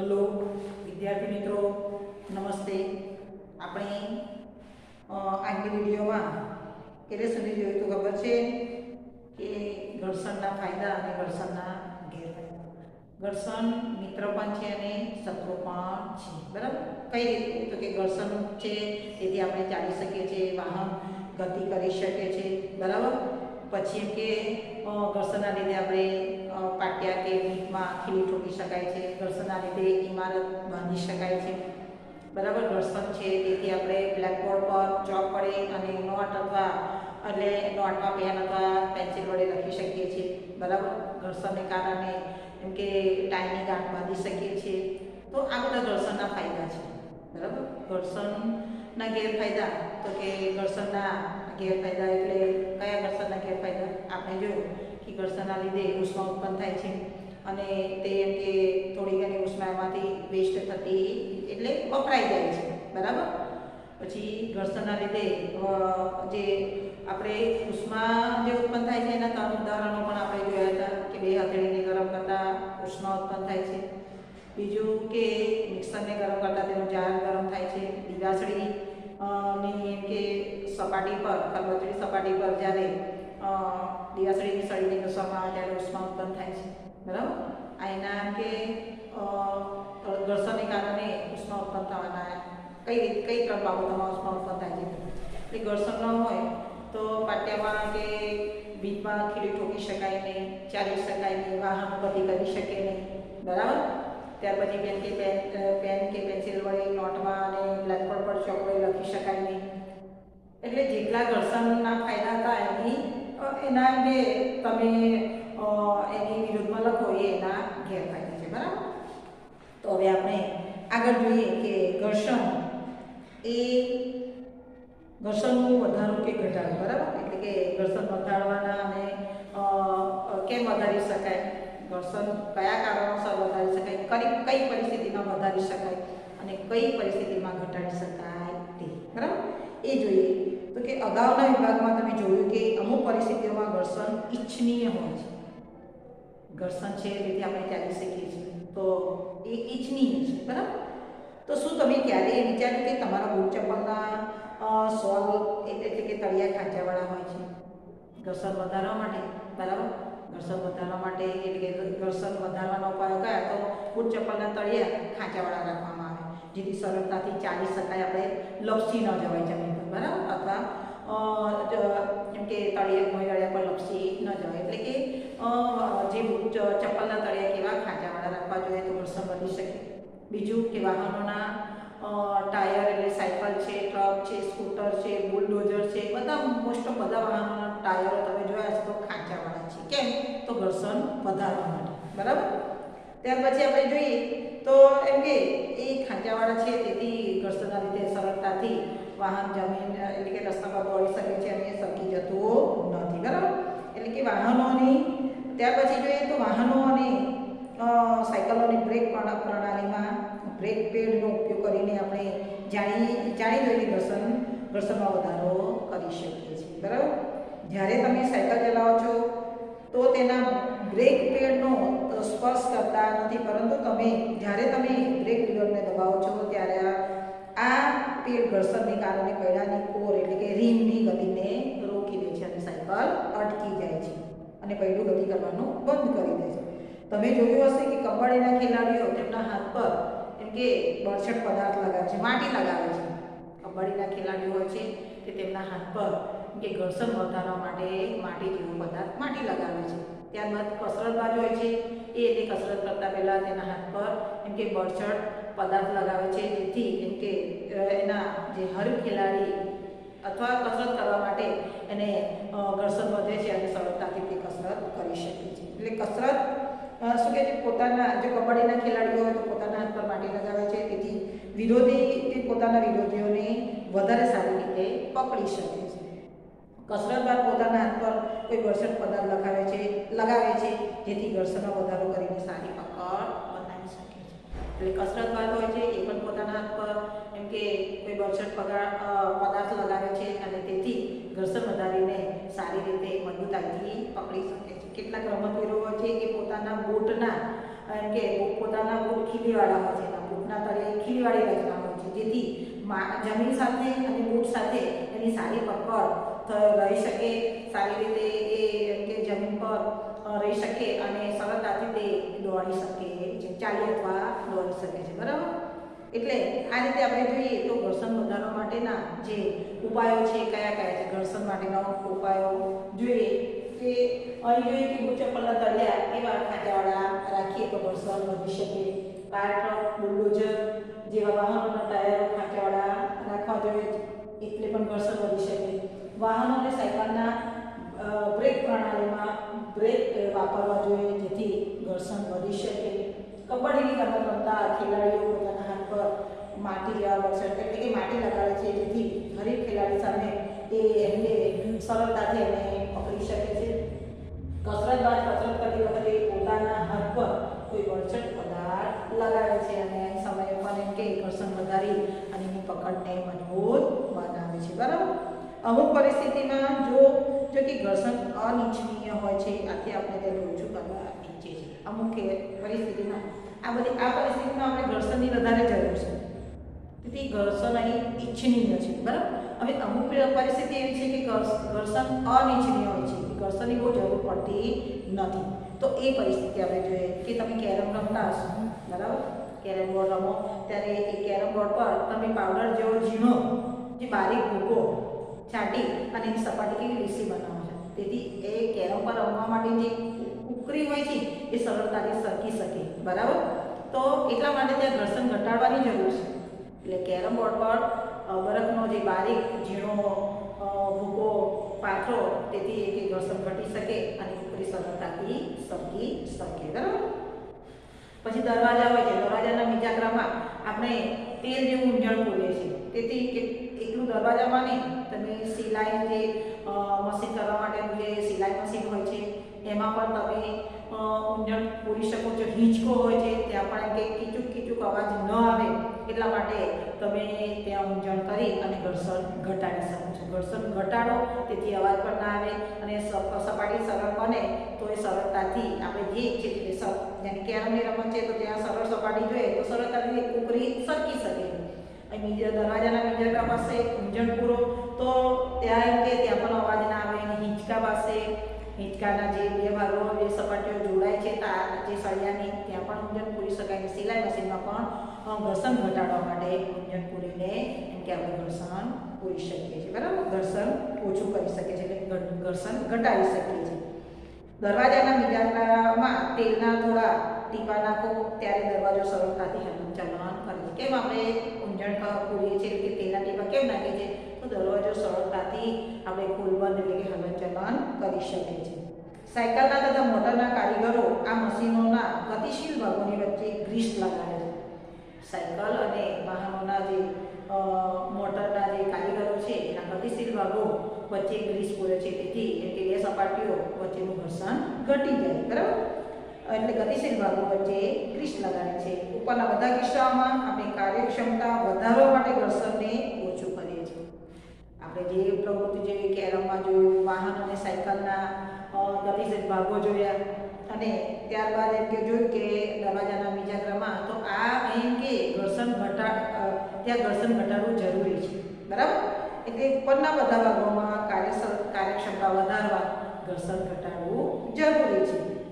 Hello, વિદ્યાર્થી મિત્રો, નમસ્તે. આપણે આજની વિડીયોમાં એટલે સુધી જોયું તો ખબર છે? કે ઘર્ષણના ફાયદા અને ઘર્ષણના ગેરફાયદા. ઘર્ષણ મિત્ર પણ છે અને શત્રુ પણ છે. બરાબર? કઈ રીતે? તો કે ઘર્ષણ છે, તેથી આપણે ચાલી શકીએ છીએ, વાહન ગતિ કરી શકીએ છીએ. બરાબર? પછી એમ કે ઘર્ષણના લીધે આપણે પાટિયા કે ભીતમાં ખીલી ઠોકી શકાય છે. ઘર્ષણના લીધે ઇમારત બાંધી શકાય છે. બરાબર? ઘર્ષણ છે, તેથી આપણે બ્લેકબોર્ડ પર ચોક વડે અને નોટ અથવા, એટલે નોટમાં પેન અથવા પેન્સિલ વડે લખી શકીએ છીએ. બરાબર? ઘર્ષણને કારણે એમ કે ટાઈમની ગાંઠ બાંધી શકીએ છીએ. તો આ બધા ઘર્ષણના ફાયદા છે. બરાબર? ઘર્ષણના ગેરફાયદા, તો કે ઘર્ષણના ગેરફાયદા એટલે કયા ઘર્ષણના ગેરફાયદા? આપણે જોયું કે ઘર્ષણના લીધે ઉષ્મા ઉત્પન્ન થાય છે અને તે એમ કે થોડી ઘણી ઉષ્મા એમાંથી વેસ્ટ થતી એટલે વપરાઈ જાય છે. બરાબર? પછી ઘર્ષણના લીધે જે આપણે ઉષ્મા જે ઉત્પન્ન થાય છે એના ત્રણ ઉદાહરણો પણ આપણે જોયા હતા કે બે હથેળીને ગરમ કરતાં ઉષ્મા ઉત્પન્ન થાય છે. બીજું કે મિક્સરને ગરમ કરતાં તેનું જાર ગરમ થાય છે. દિવાસળી ની કે સપાટી પર, ખરબચડી સપાટી પર જ્યારે દિવાસળીની સળીને ઘસવામાં આવે ત્યારે ઉષ્મા ઉત્પન્ન થાય છે. બરાબર? આ એના કે ઘર્ષણને કારણે ઉષ્મા ઉત્પન્ન થવાના, કઈ રીત, કઈ ત્રણ બાબતોમાં ઉષ્મા ઉત્પન્ન થાય છે? એટલે ઘર્ષણ ન હોય તો પાટિયામાં કે ભીતમાં ખીલી ઠોકી શકાય નહીં, ચાલી શકાય નહીં વાહન ગતિ કરી શકે નહીં. બરાબર? ત્યાર પછી પેન કે પેન પેન કે પેન્સિલ વડે નોટમાં અને બ્લેકબોર્ડ પર ચોક વડે લખી શકાય નહીં. એટલે જેટલા ઘર્ષણના ફાયદા હતા એની એના અંગે તમે એની વિરુદ્ધમાં લખો એ એના ગેરફાયદા છે, બરાબર? તો હવે આપણે આગળ જોઈએ કે ઘર્ષણ એ ઘર્ષણનું વધારો કે ઘટાડો, બરાબર? એટલે કે ઘર્ષણ વધારવાના અને કેમ વધારી શકાય? ઘર્ષણ કયા કારણોસર વધારી શકાય કઈ કઈ પરિસ્થિતિમાં વધારી શકાય અને કઈ પરિસ્થિતિમાં ઘટાડી શકાય તે, બરાબર? એ જોઈએ. તો કે અગાઉના વિભાગમાં તમે જોયું કે અમુક પરિસ્થિતિઓમાં ઘર્ષણ ઈચ્છનીય હોય છે. ઘર્ષણ છે તેથી આપણે ત્યાગી શકીએ છીએ. તો એ ઈચ્છનીય છે, બરાબર? તો શું તમે ક્યારેય વિચાર્યું કે તમારા બૂટ ચપ્પલના સોલ એટલે કે તળિયા ખાંચાવાળા હોય છે? ઘર્ષણ વધારવા માટે, બરાબર? ઘર્ષણ વધારવા માટે, એટલે કે ઘર્ષણ વધારવાનો ઉપાયો કયા? તો બૂટ ચપ્પલના તળિયા ખાંચાવાળા રાખવામાં આવે, જેથી સરળતાથી ચાલી શકાય, આપણે લપસી ન જવાય જમીન પર, બરાબર? અથવા જેમ કે તળિયા કે તળિયા પર લપસી ન જવાય, એટલે કે જે બૂટ ચપ્પલના તળિયા કેવા ખાંચાવાળા રાખવા જોઈએ તો ઘર્ષણ વધી શકે. બીજું કે વાહનોના ટાયર એટલે સાયકલ છે, ટ્રક છે, સ્કૂટર છે, બુલડોઝર છે, બધા મોસ્ટ ઓફ બધા વાહનોના ટાયરો તમે જોયા છે તો ખાંચાવાળા છે. કેમ? તો ઘર્ષણ વધારવા માટે. બરાબર? ત્યાર પછી આપણે જોઈએ તો એમ કે એ ખાંચાવાળા છે, તેથી ઘર્ષણના લીધે સરળતાથી વાહન જમીન, એટલે કે રસ્તા પર દોડી શકે છે અને એ સરકી જતું નથી. બરાબર? એટલે કે વાહનોની, ત્યાર પછી જોઈએ તો વાહનો અને સાયકલોની બ્રેક પ્રણા- પ્રણાલીમાં બ્રેક પેડનો ઉપયોગ કરીને આપણે જાણી જાણી જોઈને ઘર્ષણ ઘર્ષણમાં વધારો કરી શકીએ છીએ. બરાબર? જ્યારે તમે સાયકલ ચલાવો છો, તો તેના બ્રેક પેડનો સ્પર્શ કરતા નથી, પરંતુ તમે, જ્યારે તમે બ્રેક પેડને દબાવો છો, ત્યારે આ- પેડ ઘર્ષણને કારણે પૈડાની કોર એટલે કે રીમની ગતિને રોકી દે છે અને સાયકલ અટકી જાય છે અને પૈડું ગતિ કરવાનું બંધ કરી દે છે. તમે જોયું હશે કે કબડ્ડીના ખેલાડીઓ તેમના હાથ પર કે બળછટ પદાર્થ લગાવે છે, માટી લગાવે છે. કબડ્ડીના ખેલાડીઓ હોય છે તે તેમના હાથ પર કે ઘર્ષણ વધારવા માટે માટી જેવો પદાર્થ માટી લગાવે છે. ત્યારબાદ કસરતબાજ હોય છે, એ એટલે કસરત કરતા પહેલાં તેના હાથ પર એમ કે બળછટ પદાર્થ લગાવે છે. જેથી એમ કે એના જે હર ખેલાડી અથવા કસરત કરવા માટે એને ઘર્ષણ વધે છે અને સરળતાથી તે કસરત કરી શકે છે. એટલે કસરત શું કે જે પોતાના જે કબડ્ડીના ખેલાડીઓ હોય તો પોતાના હાથ પર માટી લગાવે છે, તેથી વિરોધી તે પોતાના વિરોધીઓને વધારે સારી રીતે પકડી શકે છે. કસરત બાદ પોતાના હાથ પર કોઈ ઘર્ષણ પદાર્થ લગાવે છે લગાવે છે, જેથી ઘર્ષણમાં વધારો કરીને સારી પકડ બનાવી શકે છે. એટલે કસરત બાદ હોય છે, એ પણ પોતાના હાથ પર, એમ કે કોઈ ઘર્ષણ પદાર્થ લગાવે છે, અને તેથી ઘર્ષણ વધારીને સારી રીતે મજબૂતાઈથી પકડી શકે છે. કેટલાક રમતવીરો હોય છે કે પોતાના બોટના કે પોતાના બોટ ખીલીવાળા હોય છે, એના બોટના તળિયે ખીલીવાળી રચના હોય છે, જેથી જમીન સાથે અને બોટ સાથે એની સારી પકડ રહી શકે, સારી રીતે એ કે જમીન પર રહી શકે અને સરળતાથી તે દોડી શકે છે ચાલી અથવા દોડી શકે છે, બરાબર? એટલે આ રીતે આપણે જોઈએ તો ઘર્ષણ વધારવા માટેના જે ઉપાયો છે, કયા કયા છે? ઘર્ષણ માટેના ઉપાયો જોઈએ. કે જોઈએ કે ઊંચા પલ્લા તળિયા એવા ખાંચાવાળા રાખીએ તો વરસાદ વધી શકે. પાર્ક બુલડોઝર જેવા વાહનોના ટાયરો ખાંચાવાળા રાખવા જોઈએ, એટલે પણ ઘર્ષણ વધી શકે. વાહનો અને સાયકલના બ્રેક પ્રણાલીમાં બ્રેક વાપરવા જોઈએ, જેથી ઘર્ષણ વધી શકે. કબડ્ડીની રમત રમતા ખેલાડીઓ પોતાના હાથ પર માટી લેવા વરસાદ એટલે કે માટી લગાડે છે, જેથી હરેક ખેલાડી સામે એ એમને સરળતાથી એને પકડી શકે છે. કસરત બાદ કસરત કરતી વખતે પોતાના હાથ પર કોઈ વળછટ પદાર્થ લગાવે છે અને સમયે પણ એમ કે ઘર્ષણ વધારી અને એની પકડને મજબૂત બનાવે છે. બરાબર? અમુક પરિસ્થિતિમાં જો જો કે ઘર્ષણ અનિચ્છનીય હોય છે, આથી આપણે તેને ઓછું કરવા ઈચ્છીએ છીએ. અમુક પરિસ્થિતિમાં, આ બધી, આ પરિસ્થિતિમાં આપણે ઘર્ષણની વધારે જરૂર છે. તેથી ઘર્ષણ અહીં ઈચ્છનીય છે. બરાબર? હવે અમુક પરિસ્થિતિ એવી છે કે ઘર્ષણ અનિચ્છનીય હોય છે. કે બહુ જરૂર પડતી નથી. તો એ પરિસ્થિતિ આપણે જોઈએ કે તમે કેરમ રમતા હશો, બરાબર? કેરમ બોર્ડ રમો, ત્યારે એ કેરમ બોર્ડ પર તમે પાવડર જેવો ઝીણો જે બારીક ભૂકો છાંટી અને એની સપાટી કેવી લીસી બનાવો છો. તેથી એ કેરમ પર રમવા માટે જે ઉકરી હોય છે, એ સરળતાથી સરકી શકે, બરાબર? તો એટલા માટે ત્યાં ઘર્ષણ ઘટાડવાની જરૂર છે. એટલે કેરમ બોર્ડ પર બરફનો જે બારીક ઝીણો ભૂકો એ ઘટી શકે અને ઉપરી સરળતાથી સરકી શકે બરાબર પછી દરવાજા હોય છે, દરવાજાના મિજાગરામાં આપણે તેલ જેવું ઊંજણ ખોલીએ છીએ. તેથી કે એટલું દરવાજામાં નહીં, તમે સિલાઈ જે મશીન કરવા માટેનું જે સિલાઈ મશીન હોય છે, એમાં પણ તમે ઊંજણ પૂરી શકો છો. હિંચકો હોય છે, ત્યાં પણ કે કીચુક કીચુક અવાજ ન આવે. એટલા માટે તમે ત્યાં ઊંજણ કરી અને ઘર્ષણ ઘટાડી શકો છો. ઘર્ષણ ઘટાડો, તેથી અવાજ પણ ના આવે અને સપ- સપાટી સરળ બને તો એ સરળતાથી આપણે જે છે સર જેને કેરમની રમત છે તો ત્યાં સરળ સપાટી જોઈએ તો સરળતાથી કુકરી સરકી શકે. અહીં બીજા દરવાજાના બીજા પાસે ઊંજણ પૂરો, તો ત્યાં એમ કે ત્યાં પણ અવાજ ના આવે હિંચકા પાસે હિંચકાના જે બે ભાગો બે સપાટીઓ જોડાય છે તાર જે સળિયાની ત્યાં પણ ઊંજણ પૂરી શકાય સિલાઈ મશીનમાં પણ ઘર્ષણ ઘટાડવા માટે ઊંજણ પૂરીને એમ કે આપણે ઘર્ષણ પૂરી શકીએ છીએ, બરાબર? ઘર્ષણ ઓછું કરી શકીએ છીએ, એટલે ઘર્ષણ ઘટાડી શકીએ છીએ. દરવાજાના મિજાગરામાં તેલના થોડા ટીપા નાખો, ત્યારે દરવાજો સરળતાથી હલન ચલન કરે કેમ આપણે ઊંજણ પૂરીએ છીએ કે તેલના ટીપા કેમ નાખીએ છીએ? તો દરવાજો સરળતાથી આપણે ખોલબંધ એટલે કે હલન ચલન કરી શકીએ છીએ. સાયકલના તથા મોટરના કારીગરો આ મશીનોના ગતિશીલ ભાગોની વચ્ચે ગ્રીસ લગાડે સાયકલ અને વાહનોના જે મોટરના જે કારીગરો છે, એના ગતિશીલ ભાગો વચ્ચે ગ્રીસ પૂરે છે. તેથી બે સપાટીઓ વચ્ચેનું ઘર્ષણ ઘટી જાય, બરાબર? એટલે ગતિશીલ ભાગો વચ્ચે ગ્રીસ લગાડે છે. ઉપરના બધા કિસ્સાઓમાં આપણે કાર્યક્ષમતા વધારવા માટે ઘર્ષણને ઓછું કરીએ છીએ. આપણે જે પ્રવૃત્તિ જેવી કેરમમાં જોયું, વાહન અને સાયકલના અ, ગતિશીલ ભાગો જોયા અને ત્યારબાદ એમ કે જોયું કે દરવાજાના મિજાગરામાં તો આ અહીં કે ઘર્ષણ ઘટા ત્યાં ઘર્ષણ ઘટાડવું જરૂરી છે. બરાબર? એટલે ઉપરના બધા ભાગોમાં કાર્ય કાર્યક્ષમતા વધારવા ઘર્ષણ ઘટાડવું જરૂરી છે.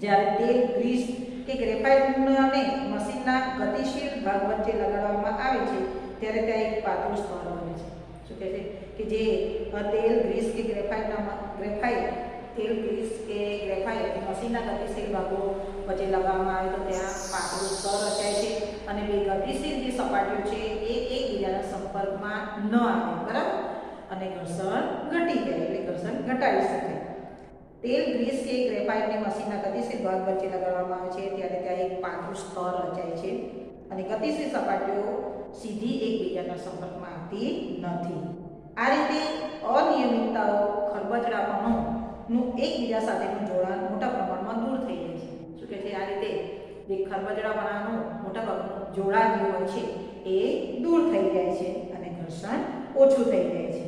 જ્યારે તેલ ગ્રીસ કે ગ્રેફાઇટને મશીનના ગતિશીલ ભાગ વચ્ચે લગાડવામાં આવે છે ત્યારે ત્યાં એક પાતળું સ્તર બને છે. શું કહે છે? કે જે તેલ ગ્રીસ કે ગ્રેફાઇટના ગ્રેફાઇટ તેલ ગ્રીસ કે ગ્રેફાઇટ મશીનના ગતિશીલ ભાગો વચ્ચે લગાવવામાં આવે તો ત્યાં પાતળું સ્તર રચાય છે અને બે ગતિશીલ જે સપાટીઓ છે એ એકબીજાના સંપર્કમાં ન આવે બરાબર અને ઘર્ષણ ઘટી જાય એટલે ઘર્ષણ ઘટાડી શકાય તેલ ગ્રીસ કે ગ્રેફાઇટને મશીનના ગતિશીલ ભાગ વચ્ચે લગાડવામાં આવે છે ત્યારે ત્યાં એક પાતળું સ્તર રચાય છે અને ગતિશીલ સપાટીઓ સીધી એકબીજાના સંપર્કમાં આવતી નથી આ રીતે અનિયમિતતાઓ ખરબચડાપણું નું એકબીજા સાથેનું જોડાણ મોટા પ્રમાણમાં દૂર થઈ જાય છે. શું કહે છે? આ રીતે જે ખરબચડાપણાનું મોટા ભાગનું જોડાણ જે હોય છે, એ દૂર થઈ જાય છે અને ઘર્ષણ ઓછું થઈ જાય છે.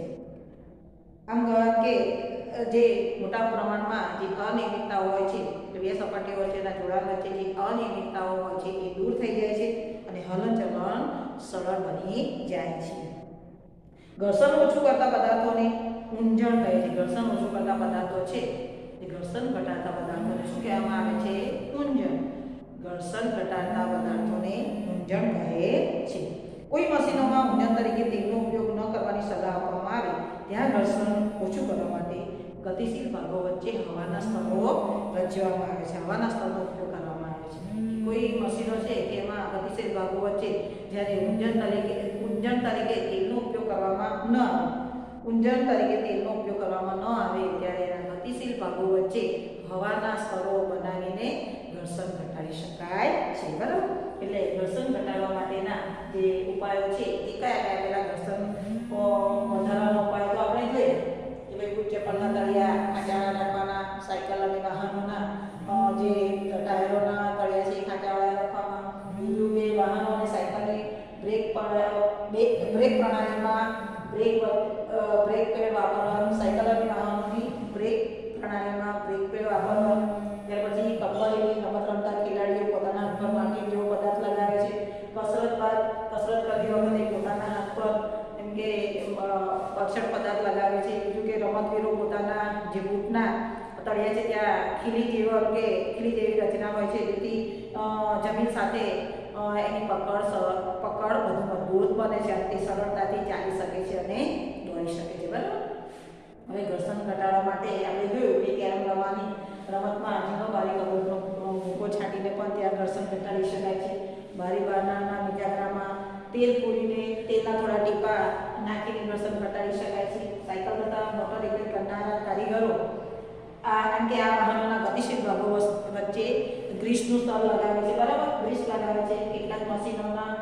આમ કે જે મોટા પ્રમાણમાં જે અનિયમિતતાઓ હોય છે બે સપાટીઓ વચ્ચેના જોડાણ વચ્ચે જે અનિયમિતતાઓ હોય છે, એ દૂર થઈ જાય છે અને હલનચલન સરળ બની જાય છે. ઘર્ષણ ઓછું કરતા પદાર્થોને ઊંજણ કહે છે. ઘર્ષણ ઓછું કરતા પદાર્થો છે એ ઘર્ષણ ઘટાડતા પદાર્થોને શું કહેવામાં આવે છે? ઊંજણ ઘર્ષણ ઘટાડતા પદાર્થોને ઊંજણ કહે છે. કોઈ મશીનોમાં ઊંજણ તરીકે તેલનો ઉપયોગ ન કરવાની સલાહ આપવામાં આવે, ત્યાં ઘર્ષણ ઓછું કરવા માટે ગતિશીલ ભાગો વચ્ચે હવાના સ્તરો રચવામાં આવે છે. હવાના સ્તરનો ઉપયોગ કરવામાં આવે છે. કોઈ મશીનો છે કે એમાં ગતિશીલ ભાગો વચ્ચે જ્યારે ઊંજણ તરીકે ઊંજણ તરીકે તેલનો કરવામાં ન આવે. ઊંજણ તરીકે તેલનો ઉપયોગ કરવામાં ન આવે ત્યારે એના ગતિશીલ ભાગો વચ્ચે હવાના સ્તરો બનાવીને ઘર્ષણ ઘટાડી શકાય છે, બરાબર? એટલે ઘર્ષણ ઘટાડવા માટેના જે ઉપાયો છે, એ કયા કયા પેલા જે બૂટના તળિયા છે ત્યાં ખીલી જેવો કે ખીલી જેવી રચના હોય છે, જેથી જમીન સાથે એની પકડ પકડ વધુ મજબૂત બને છે અને તે સરળતાથી ચાલી શકે છે અને દોડી શકે છે, બરાબર? હવે ઘર્ષણ ઘટાડવા માટે આપણે જોયું કે કેરમ રમવાની રમતમાં ઝીણો બારી કબરનો મૂકો છાંટીને પણ ત્યાં ઘર્ષણ ઘટાડી શકાય છે. બારી બારનાના મિજાગરામાં તેલ પૂરીને તેલના થોડા ટીપા નાખીને ઘર્ષણ ઘટાડી શકાય છે. સાયકલ તથા મોટર રિપેર કરનારા કારીગરો, આ કારણ કે આ વાહનોના ગતિશીલ ભાગો વચ્ચે ગ્રીસનું સ્તર લગાવે છે. બરાબર? ગ્રીસ લગાવે છે. કેટલાક મશીનોના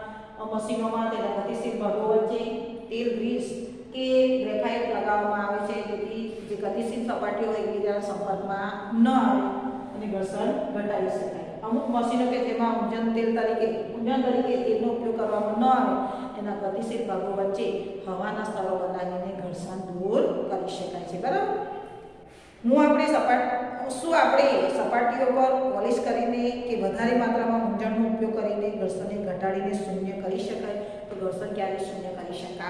મશીનોમાં તેના ગતિશીલ ભાગો વચ્ચે તેલ, ગ્રીસ કે ગ્રેફાઇટ લગાવવામાં આવે છે. જેથી જે ગતિશીલ સપાટીઓ એકબીજાના સંપર્કમાં ન આવે અને ઘર્ષણ ઘટાડી શકાય. અમુક મશીનો કે જેમાં ઊંજણ તેલ તરીકે ઊંજણ તરીકે તેલનો ઉપયોગ કરવામાં ન આવે, એના ગતિશીલ ભાગો વચ્ચે હવાના સ્તરો બનાવીને ઘર્ષણ દૂર કરી શકાય છે, બરાબર? હું આપણે સપાટ, શું આપણે સપાટીઓ પર પોલિશ કરીને કે વધારે માત્રામાં ઊંજણનો ઉપયોગ કરીને ઘર્ષણને ઘટાડીને શૂન્ય કરી શકાય? તો ઘર્ષણ ક્યારે શૂન્ય કરી શકાય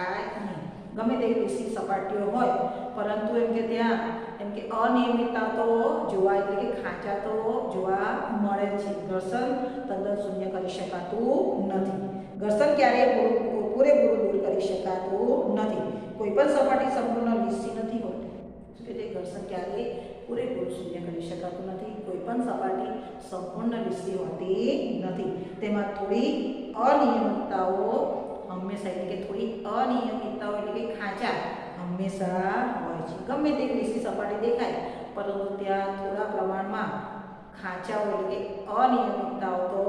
ગમે તે વિકસિત સપાટીઓ હોય, પરંતુ એમ કે ત્યાં, એમ કે અનિયમિતતા તો જોવા એટલે કે ખાંચા તો જોવા મળે છે. ઘર્ષણ તદ્દન શૂન્ય કરી શકાતું નથી. ઘર્ષણ ક્યારેય પૂરું- પૂરેપૂરું દૂર કરી શકાતું નથી. કોઈ પણ સપાટી સંપૂર્ણ લીસી નથી હોતી. કે ઘર્ષણ ક્યારેય પૂરેપૂરું શૂન્ય કરી શકાતું નથી. કોઈ પણ સપાટી સંપૂર્ણ લીસી હોતી નથી. તેમાં થોડી અનિયમિતતાઓ હંમેશા એટલે કે થોડી અનિયમિતતાઓ એટલે કે ખાંચા હંમેશા હોય છે ગમે તે લીસી સપાટી દેખાય પરંતુ ત્યાં થોડા પ્રમાણમાં ખાંચાઓ એટલે કે અનિયમિતતાઓ તો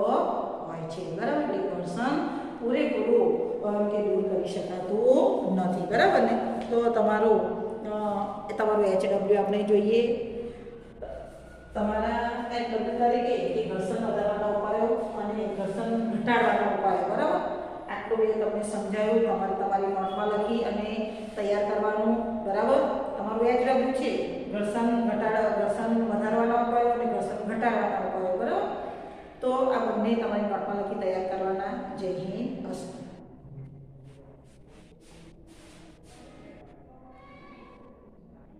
હોય છે બરાબર એટલે ઘર્ષણ પૂરેપૂરું કે દૂર કરી શકાતું નથી બરાબર ને તો તમારું તમારું એચ ડબલ્યુ આપણે જોઈએ તમારા એચ ડબલ્યુ તરીકે કે ઘર્ષણ વધારવાના ઉપાયો અને ઘર્ષણ ઘટાડવાના ઉપાયો બરાબર આટલું મેં તમને સમજાયું તમારે તમારી નોટમાં લખી અને તૈયાર કરવાનું. બરાબર? તમારું એજ ડબલ્યુ છે. ઘર્ષણ ઘટાડવા ઘર્ષણ વધારવાના ઉપાયો અને ઘર્ષણ ઘટાડવાના ઉપાયો બરાબર? તો આ બંને તમારી નોટમાં લખી તૈયાર કરવાના. જય હિન્દ.